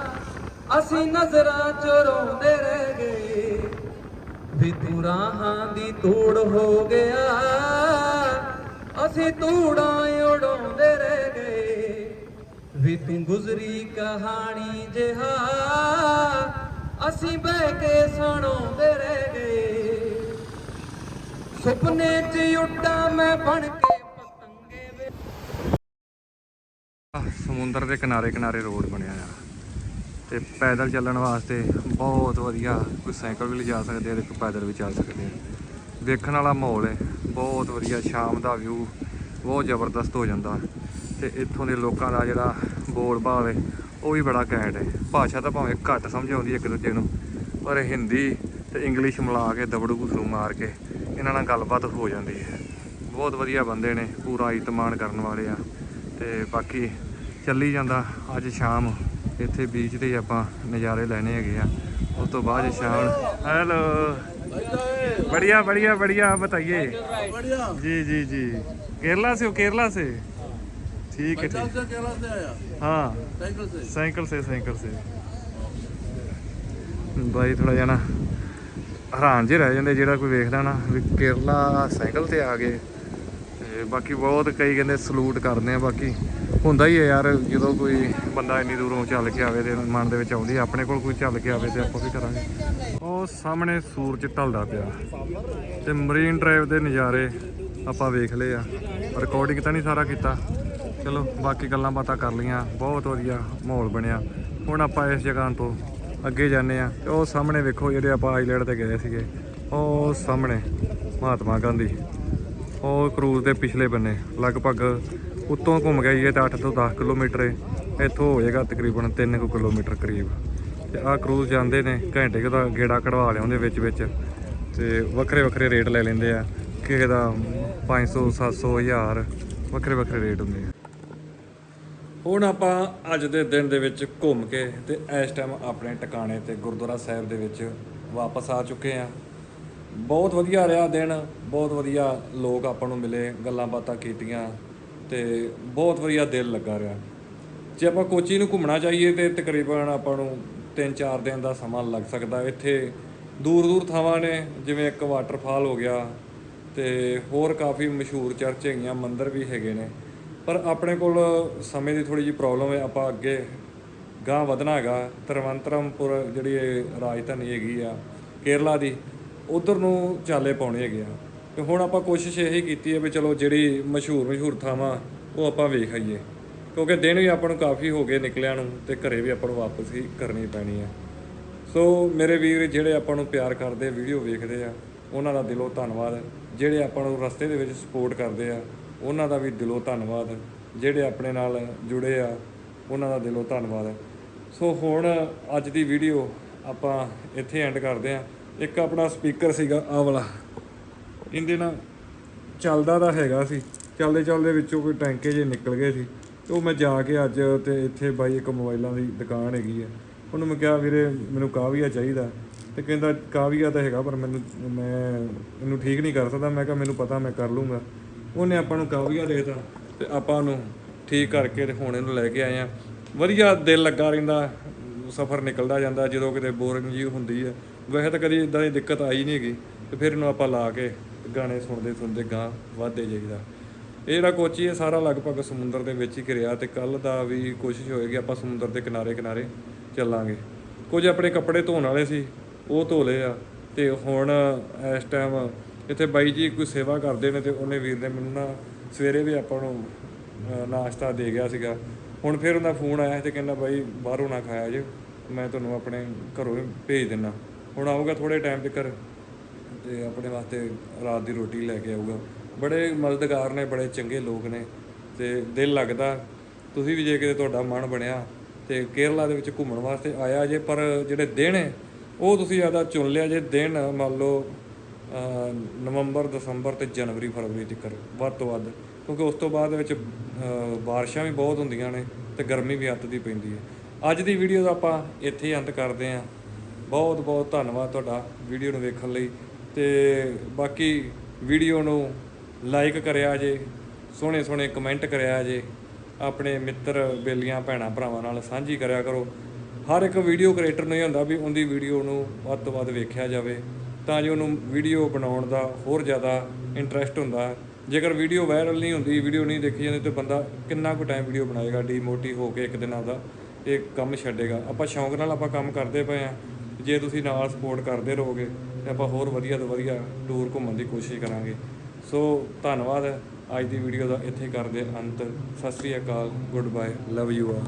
ਅਸੀਂ ਨਜ਼ਰਾਂ ਚੋਂ ਰੋਂਦੇ ਰਹਿ ਗਏ। ਵੀ ਤੂੰ ਰਾਹਾਂ ਦੀ ਧੂੜ ਹੋ ਗਿਆ। ਅਸੀਂ ਧੂੜਾਂ ਉਡਾਉਂਦੇ ਰਹਿ ਗਏ। ਵੀ ਤੂੰ ਗੁਜ਼ਰੀ ਕਹਾਣੀ ਜਿਹਾ। ਅਸੀਂ ਬਹਿ ਕੇ ਸੁਣਾਉਂਦੇ ਰਹਿ ਗਏ। ਸੁਪਨੇ 'ਚ ਉੱਡਾਂ ਮੈਂ ਬਣ ਕੇ ਪਤੰਗੇ ਵੇ। ਸਮੁੰਦਰ ਦੇ ਕਿਨਾਰੇ ਕਿਨਾਰੇ ਰੋਡ ਬਣਿਆ ਆ। ਤੇ ਪੈਦਲ ਚੱਲਣ ਵਾਸਤੇ ਬਹੁਤ ਵਧੀਆ ਕੋਈ ਸਾਈਕਲ ਵੀ ਲਿਜਾ ਸਕਦੇ ਆ ਤੇ ਕੋਈ ਪੈਦਲ ਵੀ ਚੱਲ ਸਕਦੇ ਆ। ਵੇਖਣ ਵਾਲਾ ਮਾਹੌਲ ਹੈ, ਬਹੁਤ ਵਧੀਆ, ਸ਼ਾਮ ਦਾ ਵਿਊ ਬਹੁਤ ਜ਼ਬਰਦਸਤ ਹੋ ਜਾਂਦਾ ਤੇ ਇੱਥੋਂ ਦੇ ਲੋਕਾਂ ਦਾ ਜਿਹੜਾ ਬੋਲ ਬਾਲ ਹੈ, ਉਹ ਵੀ ਬੜਾ ਘੈਂਟ ਹੈ। ਭਾਸ਼ਾ ਤਾਂ ਭਾਵੇਂ ਘੱਟ ਸਮਝ ਆਉਂਦੀ ਹੈ ਇੱਕ ਦੂਜੇ ਨੂੰ, ਪਰ ਹਿੰਦੀ ਤੇ ਇੰਗਲਿਸ਼ ਮਿਲਾ ਕੇ, ਦਬੜੂ ਘੁਸਰੂ ਮਾਰ ਕੇ ਇਹਨਾਂ ਨਾਲ ਗੱਲਬਾਤ ਹੋ ਜਾਂਦੀ ਹੈ। ਬਹੁਤ ਵਧੀਆ ਬੰਦੇ ਨੇ, ਪੂਰਾ ਇਤਮਾਨ ਕਰਨ ਵਾਲੇ ਆ ਤੇ ਬਾਕੀ ਚੱਲੀ ਜਾਂਦਾ ਅੱਜ ਸ਼ਾਮ। ਇੱਥੇ ਬੀਚ ਤੇ ਹੀ ਆਪਾਂ ਨਜ਼ਾਰੇ ਲੈਣੇ ਹੈਗੇ ਆ ਉਸ ਤੋਂ ਬਾਅਦ ਸ਼ਾਮ ਹੈਲੋ बढ़िया बढ़िया बढ़िया आप बताइए बढ़िया जी जी जी केरला से हो केरला से ठीक है पंजाब ठीक से केरला से आया हाँ साइकिल से ਸਾਈਕਲ ਸੇ ਸਾਈਕਲ ਸੇ ਬਾਈ ਥੋੜਾ ਜਿਹਾ ਨਾ ਹੈਰਾਨ ਜਿਹੇ ਰਹਿ ਜਾਂਦੇ ਜਿਹੜਾ ਕੋਈ ਵੇਖਦਾ ਨਾ ਵੀ ਕੇਰਲਾ ਸਾਈਕਲ ਤੇ ਆ ਗਏ ਤੇ ਬਾਕੀ ਬਹੁਤ ਕਈ ਕਹਿੰਦੇ ਸਲੂਟ ਕਰਦੇ ਆ ਬਾਕੀ ਹੁੰਦਾ ਹੀ ਹੈ ਯਾਰ, ਜਦੋਂ ਕੋਈ ਬੰਦਾ ਇੰਨੀ ਦੂਰੋਂ ਚੱਲ ਕੇ ਆਵੇ ਤੇ ਮਨ ਦੇ ਵਿੱਚ ਆਉਂਦੀ ਆਪਣੇ ਕੋਲ ਕੋਈ ਚੱਲ ਕੇ ਆਵੇ ਤੇ ਆਪਾਂ ਵੀ ਕਰਾਂਗੇ? ਉਹ ਸਾਹਮਣੇ ਸੂਰਜ ਢਲਦਾ ਪਿਆ। ਤੇ ਮਰੀਨ ਡਰਾਈਵ ਦੇ ਨਜ਼ਾਰੇ ਆਪਾਂ ਵੇਖ ਲਏ ਆ। ਰਿਕਾਰਡਿੰਗ ਤਾਂ ਨਹੀਂ ਸਾਰਾ ਕੀਤਾ। ਚਲੋ, ਬਾਕੀ ਗੱਲਾਂ ਬਾਤਾਂ ਕਰ ਲਈਆਂ। ਬਹੁਤ ਵਧੀਆ ਮਾਹੌਲ ਬਣਿਆ। ਹੁਣ ਆਪਾਂ ਇਸ ਜਗ੍ਹਾ ਤੋਂ ਅੱਗੇ ਜਾਂਦੇ ਆ ਤੇ ਉਹ ਸਾਹਮਣੇ ਵੇਖੋ, ਜਿਹੜੇ ਆਪਾਂ ਆਈਲੈਂਡ ਤੇ ਗਏ ਸੀਗੇ। ਉਹ ਸਾਹਮਣੇ ਮਹਾਤਮਾ ਗਾਂਧੀ। ਉਹ ਕਰੂਜ਼ ਦੇ ਪਿਛਲੇ ਬੰਨੇ, ਲਗਭਗ ਉੱਤੋਂ ਘੁੰਮ ਗਿਆ ਜੀ ਇਹ ਤਾਂ 8 ਤੋਂ 10 ਕਿਲੋਮੀਟਰ ਇੱਥੋਂ ਹੋ ਜਾਏਗਾ ਤਕਰੀਬਨ 3 ਕੁ ਕਿਲੋਮੀਟਰ ਕਰੀਬ। ਤੇ ਆਹ ਕਰੂਜ਼ ਜਾਂਦੇ ਨੇ, ਘੰਟੇ ਕੁ ਦਾ ਗੇੜਾ ਕਢਵਾ ਲਿਆਉਂਦੇ ਵਿੱਚ ਵਿੱਚ। ਤੇ ਵੱਖਰੇ ਵੱਖਰੇ ਰੇਟ ਲੈ ਲੈਂਦੇ ਆ। ਕਿਸੇ ਦਾ 500 700 1000 ਵੱਖਰੇ ਵੱਖਰੇ ਰੇਟ ਹੁੰਦੇ ਆ। ਹੁਣ ਆਪਾਂ ਅੱਜ ਦੇ ਦਿਨ ਦੇ ਵਿੱਚ ਘੁੰਮ ਕੇ ਤੇ ਇਸ ਟਾਈਮ ਆਪਣੇ ਟਿਕਾਣੇ ਤੇ ਗੁਰਦੁਆਰਾ ਸਾਹਿਬ ਦੇ ਵਿੱਚ ਵਾਪਸ ਆ ਚੁੱਕੇ ਆ। ਬਹੁਤ ਵਧੀਆ ਰਿਹਾ ਦਿਨ, ਬਹੁਤ ਵਧੀਆ ਲੋਕ ਆਪਾਂ ਨੂੰ ਮਿਲੇ, ਗੱਲਾਂ ਬਾਤਾਂ ਕੀਤੀਆਂ। ਤੇ ਬਹੁਤ ਵਧੀਆ ਦਿਲ ਲੱਗਾ ਰਿਹਾ। ਜੇ ਆਪਾਂ ਕੋਚੀ ਨੂੰ ਘੁੰਮਣਾ ਚਾਹੀਏ ਤੇ ਤਕਰੀਬਨ ਆਪਾਂ ਨੂੰ 3-4 ਦਿਨ ਦਾ ਸਮਾਂ ਲੱਗ ਸਕਦਾ। ਇੱਥੇ ਦੂਰ ਦੂਰ ਥਾਵਾਂ ਨੇ, ਜਿਵੇਂ ਇੱਕ ਵਾਟਰਫਾਲ ਹੋ ਗਿਆ ਤੇ ਹੋਰ ਕਾਫੀ ਮਸ਼ਹੂਰ ਚਰਚ ਹੈਗੀਆਂ, ਮੰਦਿਰ ਵੀ ਹੈਗੇ ਨੇ। ਪਰ ਆਪਣੇ ਕੋਲ ਸਮੇਂ ਦੀ ਥੋੜੀ ਜਿਹੀ ਪ੍ਰੋਬਲਮ ਹੈ। ਆਪਾਂ ਅੱਗੇ ਗਾਂ ਵਧਣਾ ਹੈਗਾ। ਤਿਰਵੰਤਰਮਪੁਰ ਜਿਹੜੀ ਇਹ ਰਾਜਧਾਨੀ ਹੈਗੀ ਆ, ਕੇਰਲਾ ਦੀ, ਉਧਰ ਨੂੰ ਚਾਲੇ ਪਾਉਣੇ ਹੈਗੇ ਆ। ਤੇ ਹੁਣ ਆਪਾਂ ਕੋਸ਼ਿਸ਼ ਇਹੀ ਕੀਤੀ ਹੈ ਵੀ ਚਲੋ ਜਿਹੜੀ ਮਸ਼ਹੂਰ ਮਸ਼ਹੂਰ ਥਾਵਾਂ, ਉਹ ਆਪਾਂ ਵੇਖ ਆਈਏ। ਕਿਉਂਕਿ ਦਿਨ ਵੀ ਆਪਾਂ ਨੂੰ ਕਾਫੀ ਹੋ ਗਏ ਨਿਕਲਿਆਂ ਨੂੰ ਤੇ ਘਰੇ ਵੀ ਆਪਾਂ ਨੂੰ ਵਾਪਸ ਹੀ ਕਰਨੀ ਪੈਣੀ ਹੈ। ਸੋ ਮੇਰੇ ਵੀਰ, ਜਿਹੜੇ ਆਪਾਂ ਨੂੰ ਪਿਆਰ ਕਰਦੇ ਵੀਡੀਓ ਵੇਖਦੇ ਆ, ਉਹਨਾਂ ਦਾ ਦਿਲੋਂ ਧੰਨਵਾਦ। ਜਿਹੜੇ ਆਪਾਂ ਨੂੰ ਰਸਤੇ ਦੇ ਵਿੱਚ ਸਪੋਰਟ ਕਰਦੇ ਆ, ਉਹਨਾਂ ਦਾ ਵੀ ਦਿਲੋਂ ਧੰਨਵਾਦ। ਜਿਹੜੇ ਆਪਣੇ ਨਾਲ ਜੁੜੇ ਆ, ਉਹਨਾਂ ਦਾ ਦਿਲੋਂ ਧੰਨਵਾਦ। ਸੋ ਹੁਣ ਅੱਜ ਦੀ ਵੀਡੀਓ ਆਪਾਂ ਇੱਥੇ ਐਂਡ ਕਰਦੇ ਆ। ਇੱਕ ਆਪਣਾ ਸਪੀਕਰ ਸੀਗਾ ਆਹ ਵਾਲਾ ਇਹਦੇ ਨਾਲ ਚੱਲਦਾ ਤਾਂ ਹੈਗਾ ਸੀ। ਚੱਲਦੇ ਚੱਲਦੇ ਵਿੱਚੋਂ ਕੋਈ ਟੈਂਕੇ ਜੇ ਨਿਕਲ ਗਏ ਸੀ। ਤੇ ਉਹ ਮੈਂ ਜਾ ਕੇ ਅੱਜ ਤੇ ਇੱਥੇ ਬਾਈ ਇੱਕ ਮੋਬਾਈਲਾਂ ਦੀ ਦੁਕਾਨ ਹੈਗੀ ਆ। ਉਹਨੂੰ ਮੈਂ ਕਿਹਾ, ਵੀਰੇ, ਮੈਨੂੰ ਕਾਵੀਆ ਚਾਹੀਦਾ। ਤੇ ਕਹਿੰਦਾ, ਕਾਵੀਆ ਤਾਂ ਹੈਗਾ, ਪਰ ਮੈਨੂੰ, ਮੈਂ ਇਹਨੂੰ ਠੀਕ ਨਹੀਂ ਕਰ ਸਕਦਾ। ਮੈਂ ਕਿਹਾ, ਮੈਨੂੰ ਪਤਾ, ਮੈਂ ਕਰ ਲੂੰਗਾ। ਉਹਨੇ ਆਪਾਂ ਨੂੰ ਕਾਵੀਆ ਦੇਤਾ ਤੇ ਆਪਾਂ ਨੂੰ ਠੀਕ ਕਰਕੇ ਤੇ ਹੁਣ ਇਹਨੂੰ ਲੈ ਕੇ ਆਏ ਆ। ਵਧੀਆ ਦਿਲ ਲੱਗਾ ਰਹਿੰਦਾ, ਸਫ਼ਰ ਨਿਕਲਦਾ ਜਾਂਦਾ, ਜਦੋਂ ਕਿਤੇ ਬੋਰਿੰਗ ਜੀ ਹੁੰਦੀ ਹੈ ਵੈਸੇ ਤਾਂ ਕਦੀ ਇਦਾਂ ਦੀ ਦਿੱਕਤ ਆਈ ਨਹੀਂ ਹੈਗੀ। ਤੇ ਫਿਰ ਇਹਨੂੰ ਆਪਾਂ ਲਾ ਕੇ ਗਾਣੇ ਸੁਣਦੇ ਸੁਣਦੇ ਗਾਂ ਵੱਧਦੇ ਜਾਈਦਾ। ਇਹ ਜਿਹੜਾ ਕੋਚੀ ਹੈ, ਸਾਰਾ ਲਗਭਗ ਸਮੁੰਦਰ ਦੇ ਵਿੱਚ ਹੀ ਘਿਰਿਆ ਤੇ ਕੱਲ ਦਾ ਵੀ ਕੋਸ਼ਿਸ਼ ਹੋਏਗੀ ਆਪਾਂ ਸਮੁੰਦਰ ਦੇ ਕਿਨਾਰੇ ਕਿਨਾਰੇ ਚੱਲਾਂਗੇ। ਕੁਝ ਆਪਣੇ ਕੱਪੜੇ ਧੋਣ ਵਾਲੇ ਸੀ, ਉਹ ਧੋ ਲਏ ਆ ਤੇ ਹੁਣ ਇਸ ਟਾਈਮ ਇੱਥੇ ਬਾਈ ਜੀ ਕੋਈ ਸੇਵਾ ਕਰਦੇ ਨੇ ਤੇ ਉਹਨੇ ਵੀਰ ਨੇ ਮੈਨੂੰ ਨਾ ਸਵੇਰੇ ਵੀ ਆਪਾਂ ਨੂੰ ਨਾਸ਼ਤਾ ਦੇ ਗਿਆ ਸੀਗਾ। ਹੁਣ ਫਿਰ ਉਹਦਾ ਫੋਨ ਆਇਆ ਤੇ ਕਹਿੰਦਾ ਬਾਈ ਬਾਹਰੋਂ ਨਾ ਖਾਇਆ ਜੇ ਮੈਂ ਤੁਹਾਨੂੰ ਆਪਣੇ ਘਰੋਂ ਭੇਜ ਦਿੰਦਾ ਹੁਣ ਆਊਗਾ ਥੋੜੇ ਟਾਈਮ ਤੱਕ ਤੇ ਆਪਣੇ ਵਾਸਤੇ ਰਾਤ ਦੀ ਰੋਟੀ ਲੈ ਕੇ ਆਊਗਾ। ਬੜੇ ਮਦਦਗਾਰ ਨੇ, ਬੜੇ ਚੰਗੇ ਲੋਕ ਨੇ ਤੇ ਦਿਲ ਲੱਗਦਾ, ਤੁਸੀਂ ਵੀ ਜੇ ਕਿਤੇ ਤੁਹਾਡਾ ਮਨ ਬਣਿਆ ਤੇ ਕੇਰਲਾ ਦੇ ਵਿੱਚ ਘੁੰਮਣ ਵਾਸਤੇ ਆਇਆ ਜੇ, ਪਰ ਜਿਹੜੇ ਦਿਨ ਉਹ ਤੁਸੀਂ ਜ਼ਿਆਦਾ ਚੁਣ ਲਿਆ ਜੇ ਦਿਨ, ਮੰਨ ਲਓ ਨਵੰਬਰ, ਦਸੰਬਰ ਤੇ ਜਨਵਰੀ, ਫਰਵਰੀ ਤੱਕ, ਵੱਧ ਤੋਂ ਵੱਧ। ਕਿਉਂਕਿ ਉਸ ਤੋਂ ਬਾਅਦ ਵਿੱਚ ਬਾਰਿਸ਼ਾਂ ਵੀ ਬਹੁਤ ਹੁੰਦੀਆਂ ਨੇ ਤੇ ਗਰਮੀ ਵੀ ਅੱਤ ਦੀ ਪੈਂਦੀ ਹੈ। ਅੱਜ ਦੀ ਵੀਡੀਓ ਦਾ ਆਪਾਂ ਇੱਥੇ ਹੀ ਅੰਤ ਕਰਦੇ ਹਾਂ। ਬਹੁਤ ਬਹੁਤ ਧੰਨਵਾਦ ਤੁਹਾਡਾ ਵੀਡੀਓ ਨੂੰ ਵੇਖਣ ਲਈ। ਤੇ ਬਾਕੀ ਵੀਡੀਓ ਨੂੰ ਲਾਈਕ ਕਰਿਆ ਜੇ, ਸੋਹਣੇ ਸੋਹਣੇ ਕਮੈਂਟ ਕਰਿਆ ਜੇ, ਆਪਣੇ ਮਿੱਤਰ, ਬੇਲੀਆਂ, ਭੈਣਾਂ, ਭਰਾਵਾਂ ਨਾਲ ਸਾਂਝੀ ਕਰਿਆ ਕਰੋ। ਹਰ ਇੱਕ ਵੀਡੀਓ ਕ੍ਰੀਏਟਰ ਨੂੰ ਇਹ ਹੁੰਦਾ ਵੀ ਉਹਦੀ ਵੀਡੀਓ ਨੂੰ ਵੱਧ ਤੋਂ ਵੱਧ ਵੇਖਿਆ ਜਾਵੇ, ਤਾਂ ਜੋ ਉਹਨੂੰ ਵੀਡੀਓ ਬਣਾਉਣ ਦਾ ਹੋਰ ਜ਼ਿਆਦਾ ਇੰਟਰਸਟ ਹੁੰਦਾ। ਜੇਕਰ ਵੀਡੀਓ ਵਾਇਰਲ ਨਹੀਂ ਹੁੰਦੀ ਵੀਡੀਓ ਨਹੀਂ ਦੇਖੀ ਜਾਂਦੀ, ਤੇ ਬੰਦਾ ਕਿੰਨਾ ਕੁ ਟਾਈਮ ਵੀਡੀਓ ਬਣਾਏਗਾ ਡੀਮੋਟੀ ਹੋ ਕੇ ਇੱਕ ਦਿਨ ਆਪਦਾ ਇਹ ਕੰਮ ਛੱਡੇਗਾ। ਆਪਾਂ ਸ਼ੌਂਕ ਨਾਲ ਆਪਾਂ ਕੰਮ ਕਰਦੇ ਪਏ ਆ ਜੇ ਤੁਸੀਂ ਨਾਲ ਸਪੋਰਟ ਕਰਦੇ ਰਹੋਗੇ ਤੇ ਆਪਾਂ ਹੋਰ ਵਧੀਆ ਤੋਂ ਵਧੀਆ ਟੂਰ ਘੁੰਮਣ ਦੀ ਕੋਸ਼ਿਸ਼ ਕਰਾਂਗੇ। ਸੋ ਧੰਨਵਾਦ। ਅੱਜ ਦੀ ਵੀਡੀਓ ਦਾ ਇੱਥੇ ਕਰਦੇ ਅੰਤ। ਸਤਿ ਸ੍ਰੀ ਅਕਾਲ। ਗੁੱਡ ਬਾਏ ਲਵ ਯੂ ਆ